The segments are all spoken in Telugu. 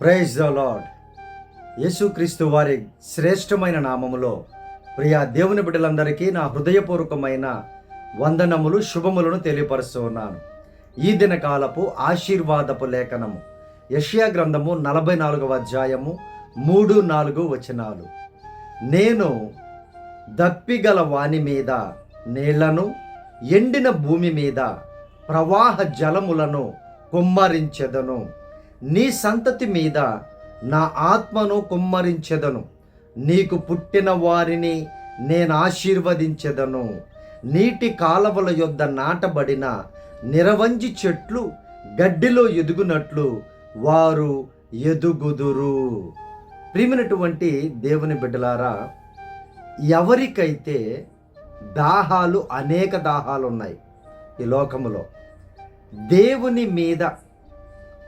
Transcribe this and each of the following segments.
ప్రైజ్ ద లాడ్ యేసుక్రీస్తు వారి శ్రేష్టమైన నామములో ప్రియా దేవుని బిడ్డలందరికీ నా హృదయపూర్వకమైన వందనములు శుభములను తెలియపరుస్తున్నాను ఈ దినకాలపు ఆశీర్వాదపు లేఖనము యష్యా గ్రంథము నలభై నాలుగవ అధ్యాయము మూడు నాలుగు వచనాలు. నేను దప్పిగల వాని మీద నీళ్ళను ఎండిన భూమి మీద ప్రవాహ జలములను కుమ్మరించెదను. నీ సంతతి మీద నా ఆత్మను కుమ్మరించెదను. నీకు పుట్టిన వారిని నేను ఆశీర్వదించెదను. నీటి కాలవల యొద్ద నాటబడిన నిరవంజి చెట్లు గడ్డిలో ఎదుగునట్లు వారు ఎదుగుదురు. ప్రియమైనటువంటి దేవుని బిడ్డలారా ఎవరికైతే దాహాలు అనేక దాహాలు ఉన్నాయి ఈ లోకములో దేవుని మీద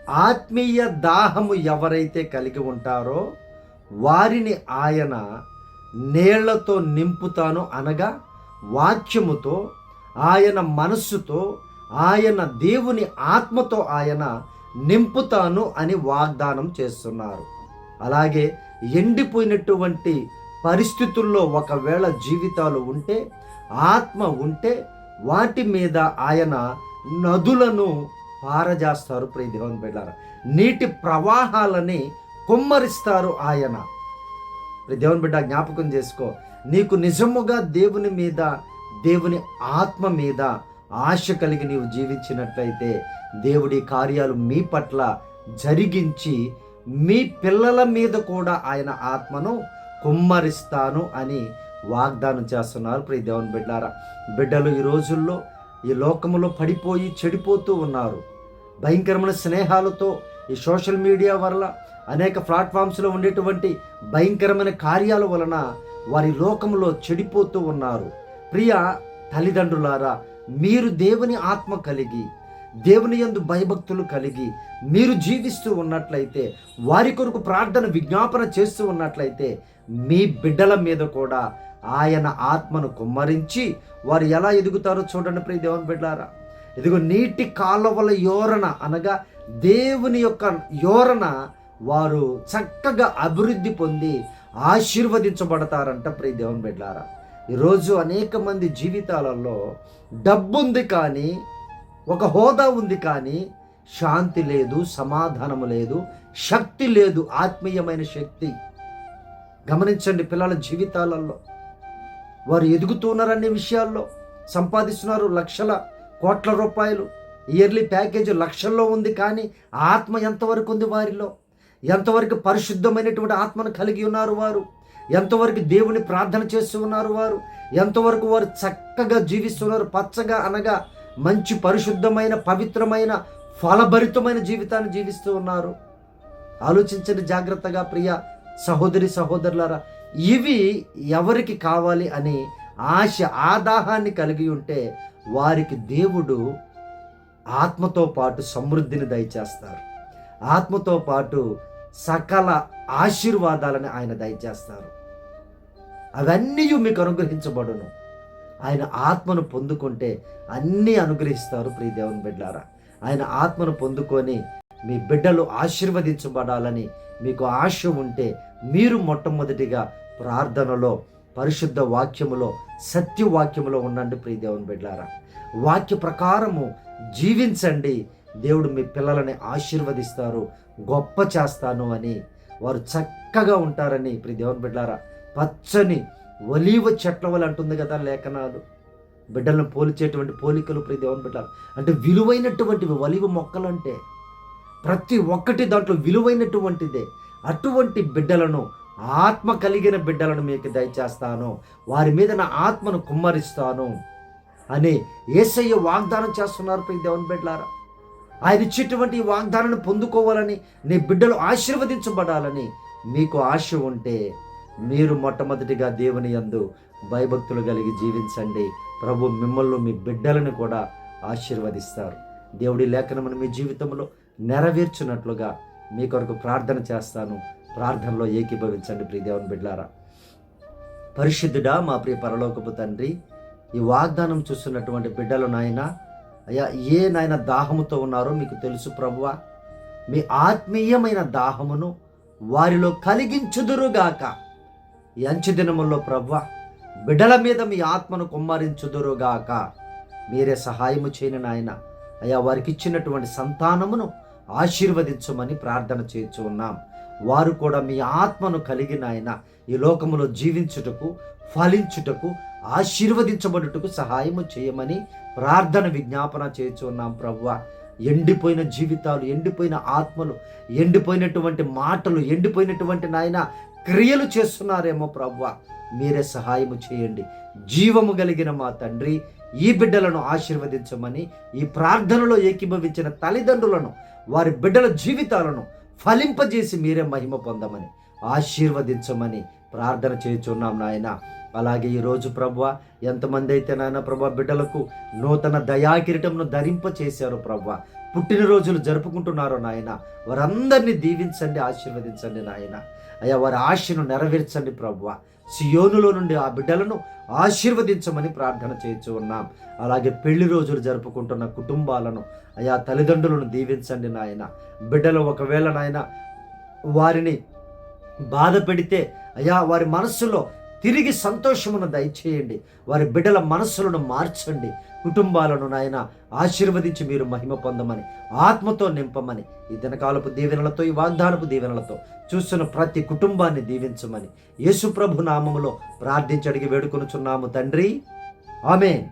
ఆత్మీయ దాహము ఎవరైతే కలిగి ఉంటారో వారిని ఆయన నీళ్ళతో నింపుతాను అనగా వాక్యముతో ఆయన మనస్సుతో ఆయన దేవుని ఆత్మతో ఆయన నింపుతాను అని వాగ్దానం చేస్తున్నారు. అలాగే ఎండిపోయినటువంటి పరిస్థితుల్లో ఒకవేళ జీవితాలు ఉంటే ఆత్మ ఉంటే వాటి మీద ఆయన నదులను పారజాస్తారు ప్రియ దేవుని బిడ్డారా. నీటి ప్రవాహాలని కుమ్మరిస్తారు ఆయన. ప్రియ దేవుని బిడ్డ జ్ఞాపకం చేసుకో. నీకు నిజముగా దేవుని మీద దేవుని ఆత్మ మీద ఆశ కలిగి నీవు జీవించినట్లయితే దేవుడి కార్యాలు మీ పట్ల జరిగించి మీ పిల్లల మీద కూడా ఆయన ఆత్మను కుమ్మరిస్తాను అని వాగ్దానం చేస్తున్నారు ప్రియ దేవుని బిడ్డారా. బిడ్డలు ఈ రోజుల్లో ఈ లోకములో పడిపోయి చెడిపోతూ ఉన్నారు. భయంకరమైన స్నేహాలతో ఈ సోషల్ మీడియా వల్ల అనేక ప్లాట్ఫామ్స్లో ఉండేటువంటి భయంకరమైన కార్యాల వలన వారి లోకంలో చెడిపోతూ ఉన్నారు. ప్రియ తల్లిదండ్రులారా మీరు దేవుని ఆత్మ కలిగి దేవుని యందు భయభక్తులు కలిగి మీరు జీవిస్తూ ఉన్నట్లయితే వారి కొరకు ప్రార్థన విజ్ఞాపన చేస్తూ ఉన్నట్లయితే మీ బిడ్డల మీద కూడా ఆయన ఆత్మను కుమ్మరించి వారు ఎలా ఎదుగుతారో చూడండి ప్రియ దేవుని బిడ్డారా ఇదిగో నీటి కాలువల యోరణ అనగా దేవుని యొక్క యోరణ వారు చక్కగా అభివృద్ధి పొంది ఆశీర్వదించబడతారంట ప్రియ దేవుని బిడ్డారా. ఈరోజు అనేక మంది జీవితాలలో డబ్బు ఉంది కానీ ఒక హోదా ఉంది కానీ శాంతి లేదు సమాధానము లేదు శక్తి లేదు ఆత్మీయమైన శక్తి. గమనించండి పిల్లల జీవితాలలో. వారు ఎదుగుతున్నారనే విషయాల్లో సంపాదిస్తున్నారు లక్షల కోట్ల రూపాయలు. ఇయర్లీ ప్యాకేజ్ లక్షల్లో ఉంది కానీ ఆత్మ ఎంతవరకు ఉంది వారిలో? ఎంతవరకు పరిశుద్ధమైనటువంటి ఆత్మను కలిగి ఉన్నారు వారు? ఎంతవరకు దేవుని ప్రార్థన చేస్తూ ఉన్నారు వారు? ఎంతవరకు వారు చక్కగా జీవిస్తున్నారు పచ్చగా అనగా మంచి పరిశుద్ధమైన పవిత్రమైన ఫలభరితమైన జీవితాన్ని జీవిస్తూ ఉన్నారు? ఆలోచించండి జాగ్రత్తగా ప్రియ సహోదరి సహోదరులారా. ఇవి ఎవరికి కావాలి అని ఆశ ఆదాహాన్ని కలిగి ఉంటే వారికి దేవుడు ఆత్మతో పాటు సమృద్ధిని దయచేస్తారు. ఆత్మతో పాటు సకల ఆశీర్వాదాలని ఆయన దయచేస్తారు. అవన్నీ మీకు అనుగ్రహించబడును. ఆయన ఆత్మను పొందుకుంటే అన్నీ అనుగ్రహిస్తారు ప్రియ దేవుని బిడ్డారా. ఆయన ఆత్మను పొందుకొని మీ బిడ్డలు ఆశీర్వదించబడాలని మీకు ఆశ ఉంటే మీరు మొట్టమొదటిగా ప్రార్థనలో పరిశుద్ధ వాక్యములో సత్యవాక్యములో ఉండండి ప్రియ దేవుని బిడ్డారా వాక్య ప్రకారము జీవించండి. దేవుడు మీ పిల్లలని ఆశీర్వదిస్తారు గొప్ప చేస్తాను అని వారు చక్కగా ఉంటారని ప్రియ దేవుని బిడ్డారా పచ్చని ఒలీవ చెట్ల వల్ల అంటుంది కదా లేఖనాలు. బిడ్డలను పోల్చేటువంటి పోలికలు ప్రియ దేవుని బిడ్డారు అంటే విలువైనటువంటివి ఒలివ మొక్కలు అంటే ప్రతి ఒక్కటి దాంట్లో విలువైనటువంటిదే. అటువంటి బిడ్డలను ఆత్మ కలిగిన బిడ్డలను మీకు దయచేస్తాను. వారి మీద నా ఆత్మను కుమ్మరిస్తాను అని ఏసయ్య వాగ్దానం చేస్తున్నారు ప్రతి దేవుని బిడ్డలారా. ఆయన ఇచ్చేటువంటి వాగ్దానాన్ని పొందుకోవాలని నీ బిడ్డలు ఆశీర్వదించబడాలని మీకు ఆశ ఉంటే మీరు మొట్టమొదటిగా దేవుని యందు భయభక్తులు కలిగి జీవించండి. ప్రభు మిమ్మల్ని మీ బిడ్డలను కూడా ఆశీర్వదిస్తారు. దేవుడి లేఖనమును మీ జీవితంలో నెరవేర్చినట్లుగా మీ కొరకు ప్రార్థన చేస్తాను. ప్రార్థనలో ఏకీభవించండి ప్రియ దేవుని బిడ్డారా పరిశుద్ధుడా మా ప్రియ పరలోకపు తండ్రి ఈ వాగ్దానం చూస్తున్నటువంటి బిడ్డలు నాయన అయ్యా ఏ నాయన దాహముతో ఉన్నారో మీకు తెలుసు ప్రభువ. మీ ఆత్మీయమైన దాహమును వారిలో కలిగించుదురుగాక. ఈ అంచు దినముల్లో ప్రభ్వ బిడ్డల మీద మీ ఆత్మను కుమ్మరించుదురుగాక. మీరే సహాయము చేయని నాయన అయ్యా వారికి ఇచ్చినటువంటి సంతానమును ఆశీర్వదించమని ప్రార్థన చేయించు ఉన్నాం. వారు కూడా మీ ఆత్మను కలిగిన ఆయన. ఈ లోకములో జీవించుటకు ఫలించుటకు ఆశీర్వదించబడుటకు సహాయము చేయమని ప్రార్థన విజ్ఞాపన చేస్తున్నాం ఉన్నాం ప్రవ్వ. ఎండిపోయిన జీవితాలు ఎండిపోయిన ఆత్మలు ఎండిపోయినటువంటి మాటలు ఎండిపోయినటువంటి నాయన క్రియలు చేస్తున్నారేమో ప్రవ్వ. మీరే సహాయము చేయండి. జీవము కలిగిన మా తండ్రి ఈ బిడ్డలను ఆశీర్వదించమని ఈ ప్రార్థనలో ఏకీభవించిన తల్లిదండ్రులను వారి బిడ్డల జీవితాలను ఫలింపజేసి మీరే మహిమ పొందమని ఆశీర్వదించమని ప్రార్థన చేయుచున్నాం నాయన. అలాగే ఈరోజు ప్రభు ఎంతమంది అయితే నాయన ప్రభు బిడ్డలకు నూతన దయాకిరీటంను ధరింప చేశారు ప్రభు పుట్టినరోజులు జరుపుకుంటున్నారో నాయన వారందరినీ దీవించండి ఆశీర్వదించండి నాయన. అయ్యా వారి ఆశను నెరవేర్చండి ప్రభు సియోనులో నుండి ఆ బిడ్డలను ఆశీర్వదించమని ప్రార్థన చేయొచ్చు ఉన్నాం. అలాగే పెళ్ళి రోజులు జరుపుకుంటున్న కుటుంబాలను అయా తల్లిదండ్రులను దీవించండి నాయన. బిడ్డలు ఒకవేళ నాయన వారిని బాధ పెడితే అయా వారి మనస్సులో తిరిగి సంతోషమును దయచేయండి. వారి బిడ్డల మనస్సులను మార్చండి. కుటుంబాలను నాయన ఆశీర్వదించి మీరు మహిమ పొందమని ఆత్మతో నింపమని ఈ దినకాలపు దీవెనలతో ఈ వాగ్దానపు దీవెనలతో చూస్తున్న ప్రతి కుటుంబాన్ని దీవించమని యేసుప్రభు నామములో ప్రార్థించి అడిగి వేడుకొనుచున్నాము తండ్రి. ఆమెన్.